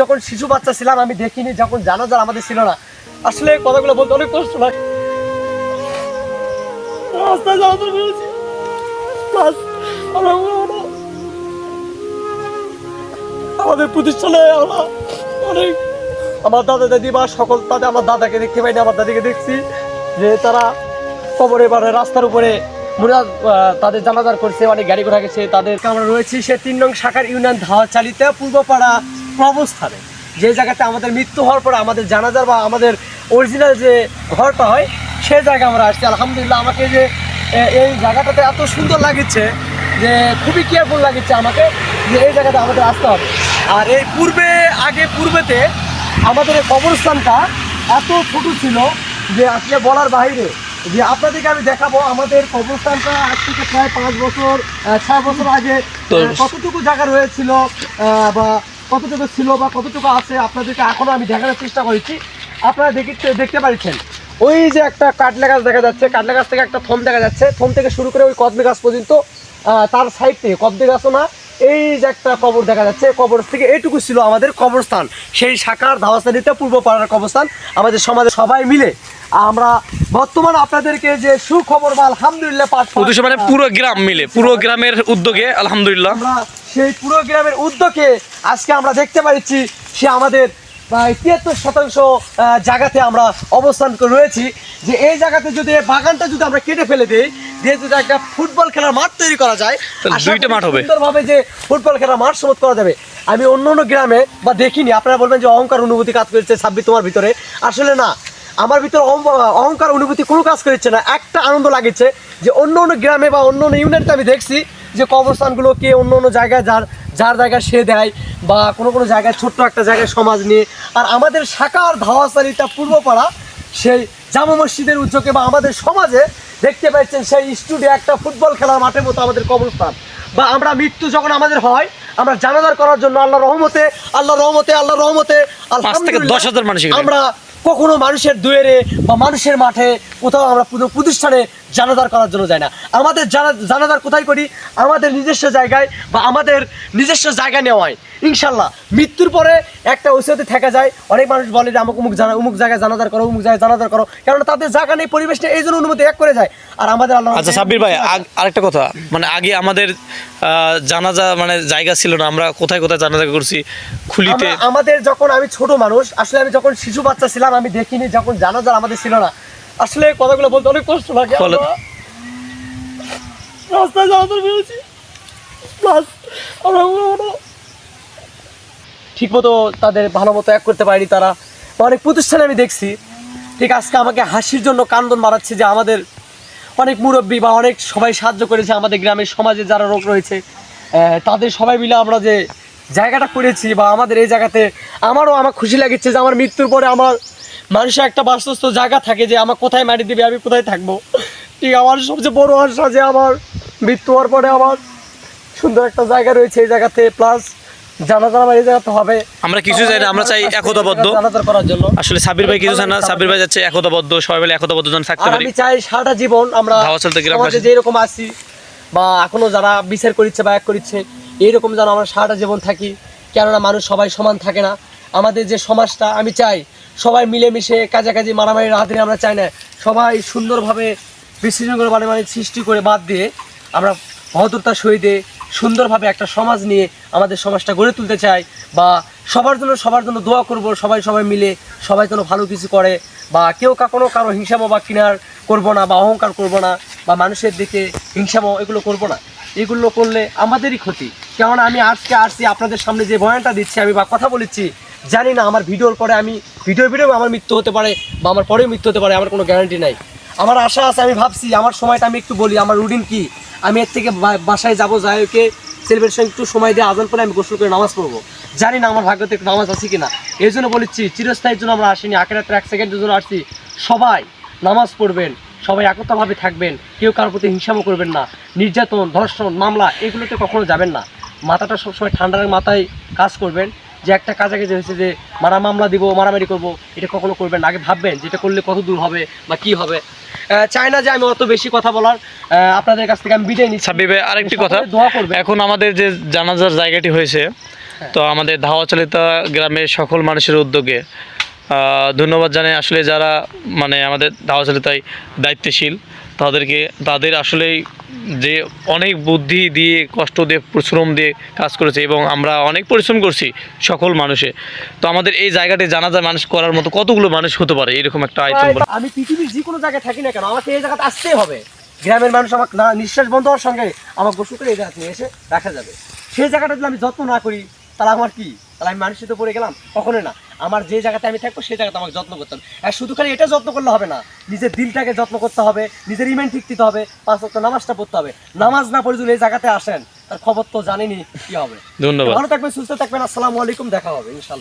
যখন শিশু বাচ্চা ছিলাম, আমি দেখিনি, যখন জানাজার আমাদের ছিল না। আসলে কথাগুলো বলতে অনেক কষ্ট লাগে। রাস্তায় আমাদের প্রতিষ্ঠানে আমরা অনেক আমার দাদা দাদি বা সকল তাদের আমার দাদাকে দেখতে পাইনি, আমার দাদিকে দেখছি যে তারা কবরে মানে রাস্তার উপরে তাদের জানাজার করছে, অনেক গাড়ি ঘোড়া গেছে তাদেরকে আমরা রয়েছি। সে তিন নং শাখার ইউনিয়ন ধাওয়া চালিতে পূর্বপাড়া অবস্থানে যে জায়গাতে আমাদের মৃত্যু হওয়ার পরে আমাদের জানাজার বা আমাদের অরিজিনাল যে ঘরটা হয় সে জায়গায় আমরা আসছি। আলহামদুলিল্লাহ আমাকে যে এই জায়গাটাতে এত সুন্দর লাগছে যে খুবই কেয়ারফুল লাগছে আমাকে যে এই জায়গাতে আমাদের আসতে হবে। আর এই পূর্বে আগে পূর্বেতে আমাদের এই কবরস্থানটা এত ছোট ছিল যে আসলে বলার বাইরে যে আপনাদেরকে আমি দেখাবো আমাদের কবরস্থানটা আজ থেকে প্রায় পাঁচ বছর ছয় বছর আগে কতটুকু জায়গা রয়েছিল বা কতটুকু ছিল বা কতটুকু আছে আপনাদেরকে এখনও আমি দেখানোর চেষ্টা করেছি। আপনারা দেখতে দেখতে পাচ্ছেন ওই যে একটা কাটলা গাছ দেখা যাচ্ছে কাটলা গাছ থেকে একটা থম দেখা যাচ্ছে। থম থেকে শুরু করে ওই কদমে গাছ পর্যন্ত তার সাইড থেকে কদমে গাছও না এই যে একটা কবর দেখা যাচ্ছে। কবর থেকে এইটুকু ছিল আমাদের কবরস্থান। সেই শাখার ধাওয়াস্থানিতে পূর্ব পাড়ার কবরস্থান। আমাদের সমাজে সবাই মিলে আমরা বর্তমান আপনাদেরকে যে সুখবর বা আলহামদুলিল্লাহ পাঠ মানে পুরো গ্রাম মিলে পুরো গ্রামের উদ্যোগে আলহামদুলিল্লাহ। আমরা সেই পুরো গ্রামের উদ্যোগে আজকে আমরা দেখতে পাচ্ছি সে আমাদের প্রায় তিয়াত্তর শতাংশ জায়গাতে আমরা অবস্থান করে রয়েছি। যে এই জায়গাতে যদি বাগানটা যদি আমরা কেটে ফেলে দিই দিয়ে যদি একটা ফুটবল খেলার মাঠ তৈরি করা যায় দুইটা মাঠ হবে। সুন্দরভাবে যে ফুটবল খেলার মাঠ সমত করা যাবে। আমি অন্য অন্য গ্রামে বা দেখিনি আপনারা বলবেন যে অহংকার অনুভূতি কাজ করেছে সাব্বির তোমার ভিতরে। আসলে না আমার ভিতরে অহং- অহংকার অনুভূতি কোনো কাজ করছে না একটা আনন্দ লাগছে যে অন্য অন্য গ্রামে বা অন্য অন্য ইউনিয়নতে আমি দেখছি যে কবরস্থানগুলোকে অন্য অন্য জায়গায় যার যার জায়গায় সে দেয় বা কোনো কোনো জায়গায় ছোট্ট একটা জায়গায় সমাজ নিয়ে। আর আমাদের শাখার ধাওয়াসালিটা পূর্বপাড়া সেই জামা মসজিদের উদ্যোগে বা আমাদের সমাজে দেখতে পাচ্ছেন সেই স্টুডিও একটা ফুটবল খেলার মাঠের মতো আমাদের কবরস্থান। বা আমরা মৃত্যু যখন আমাদের হয় আমরা জানাজার করার জন্য আল্লাহ রহমতে আল্লাহ রহমতে আল্লাহ রহমতে দশ হাজার মানুষ আমরা কখনো মানুষের দুয়ারে বা মানুষের মাঠে কোথাও আমরা প্রতিষ্ঠানে জানাজার করার জন্য যাই না। আমাদের জানা জানাজার কোথায় করি? আমাদের নিজস্ব জায়গায় বা আমাদের নিজস্ব জায়গা নেওয়ায়। ইনশাল্লাহ মৃত্যুর পরে একটা ঐশ্বর্য থেকে যায়। অনেক মানুষ বলে যে আমাকে অমুক জানা অমুক জায়গায় জানাজার করো অমুক জায়গায় জানাজার করো। কারণ তাদের জায়গা নেই পরিবেশ নেই এই জন্য অনুমতি এক করে যায়। আর আমাদের আল্লাহ আচ্ছা সাব্বির ভাই আরেকটা কথা। মানে আগে আমাদের আহ, জানাজা মানে জায়গা ছিল না। আমরা কোথায় কোথায় জানাজা করছি খুলিতে আমাদের যখন আমি ছোট মানুষ আসলে আমি যখন শিশু বাচ্চা ছিলাম আমি দেখিনি যখন জানাজার আমাদের ছিল না। আসলে কথাগুলো বলতে অনেক কষ্ট লাগে। রাস্তায় প্লাস আমরা আমরা ঠিক মতো তাদের ভালো মতো এক করতে পারিনি তারা। অনেক প্রতিষ্ঠানে আমি দেখছি ঠিক আজকে আমাকে হাসির জন্য কান্দন মারাচ্ছে যে আমাদের অনেক মুরব্বী বা অনেক সবাই সাহায্য করেছে আমাদের গ্রামের সমাজে যারা রোগ রয়েছে। তাদের সবাই মিলে আমরা যে জায়গাটা করেছি বা আমাদের এই জায়গাতে আমারও আমার খুশি লাগছে যে আমার মৃত্যুর পরে আমার মানুষের একটা বাস্তস্থ জায়গা থাকে যে আমার কোথায় মাটি দিবে আমি কোথায় থাকব ঠিক আমার সবচেয়ে বড় আশা যে আমার মৃত্যু হওয়ার পরে আমার সুন্দর একটা জায়গা রয়েছে এই জায়গাতে প্লাস জানাজার আমার এই জায়গাতে হবে আমরা কিছু চাই না, আমরা চাই একতাবদ্ধ। জানাজার করার জন্য আসলে সাব্বির ভাই কিছু চায় না সাব্বির ভাই যাচ্ছে একতাবদ্ধ সবাই মিলে একতাবদ্ধ যেন থাকতে পারি আমি চাই সারাটা জীবন আমরা। সমাজে যেরকম আছি বা এখনও যারা বিচার করিচ্ছে বা এক করিচ্ছে এইরকম যেন আমরা সারাটা জীবন থাকি কেননা মানুষ সবাই সমান থাকে না আমাদের যে সমাজটা, আমি চাই সবাই মিলেমিশে কাছাকাছি মারামারি, রাহাতারি আমরা চাই না। সবাই সুন্দরভাবে বিশৃঙ্খল মানে সৃষ্টি করে বাদ দিয়ে আমরা ভদ্রতার সহিতে সুন্দরভাবে একটা সমাজ নিয়ে আমাদের সমাজটা গড়ে তুলতে চাই বা সবার জন্য সবার জন্য দোয়া করব, সবাই সবাই মিলে সবাই যেন ভালো কিছু করে বা কেউ কখনো কারও হিংসামো বা কিনার করব না বা অহংকার করব না বা মানুষের দিকে হিংসামো এগুলো করব না। এগুলো করলে আমাদেরই ক্ষতি। কেননা আমি আজকে আসছি, আপনাদের সামনে যে বয়ানটা দিচ্ছি, আমি বা কথা বলেছি জানি না, আমার ভিডিওর পরে আমি ভিডিও ভিডিও আমার মৃত্যু হতে পারে বা আমার পরেও মৃত্যু হতে পারে, আমার কোনো গ্যারান্টি নাই। আমার আশা আছে, আমি ভাবছি, আমার সময়টা আমি একটু বলি, আমার রুটিন কি? আমি এর থেকে বাসায় যাব যাই ওকে সেলিব্রেশন একটু সময় দিয়ে আজান পরে আমি গোসল করে নামাজ পড়ব। জানি না আমার ভাগ্যতে একটু নামাজ আছে কিনা। এই জন্য বলেছি, চিরস্থায়ীর জন্য আমরা আসিনি আখেরাতের এক সেকেন্ডের জন্য আসছি। সবাই নামাজ পড়বেন, সবাই একতাভাবে থাকবেন, কেউ কারোর প্রতি হিংসামো করবেন না। নির্যাতন, ধর্ষণ, মামলা, এগুলোতে কখনো যাবেন না। মাথাটা সবসময় ঠান্ডার মাথায় কাজ করবেন। যে একটা কাছাকাছি হয়েছে যে মারা মামলা দিব মারামারি করব এটা কখনো করবেন না। আগে ভাববেন যেটা করলে কত দূর হবে বা কি হবে। চাই না যে আমি অত বেশি কথা বলার আপনাদের কাছ থেকে আমি বিদায় নিচ্ছি। সাব্বির ভাই আরেকটি কথা। দোয়া করবেন। এখন আমাদের যে জানাজার জায়গাটি হয়েছে হ্যাঁ। তো আমাদের ধাওয়াচালিতা গ্রামের সকল মানুষের উদ্যোগে ধন্যবাদ জানাই। আসলে যারা মানে আমাদের ধাওয়াচালিতায় দায়িত্বশীল তাদেরকে, তাদের আসলেই যে অনেক বুদ্ধি দিয়ে, কষ্ট দিয়ে, পরিশ্রম দিয়ে কাজ করেছে এবং আমরা অনেক পরিশ্রম করছি সকল মানুষে। তো আমাদের এই জায়গাটি জানা যায় মানুষ করার মতো কতগুলো মানুষ হতে পারে? এরকম একটা আইটেম আমি পৃথিবীর যে কোনো জায়গায় থাকি না কেন, আমাকে এই জায়গাতে আসতেই হবে। গ্রামের মানুষ আমাকে না, নিঃশ্বাস বন্ধ হওয়ার সঙ্গে আমার গোসল করে এই নিয়ে এসে রাখা যাবে। সেই জায়গাটা যদি আমি যত্ন না করি, তাহলে আমার কি? তাহলে আমি মানুষের তো পড়ে গেলাম? কখনোই না। আমার যে জায়গাতে আমি থাকব সেই জায়গাতে আমাকে যত্ন করতে হবে। আর শুধু খালি এটা যত্ন করলে হবে না নিজের দিলটাকে যত্ন করতে হবে নিজের ইমেন ঠিক দিতে হবে পাঁচ অক্ট নামাজটা পড়তে হবে। নামাজ না পড়ে যদি এই জায়গাতে আসেন তার খবর তো জানেনি কি হবে। ধন্যবাদ। ভালো থাকবেন সুস্থ থাকবেন আসসালামু আলাইকুম দেখা হবে ইনশাল্লাহ।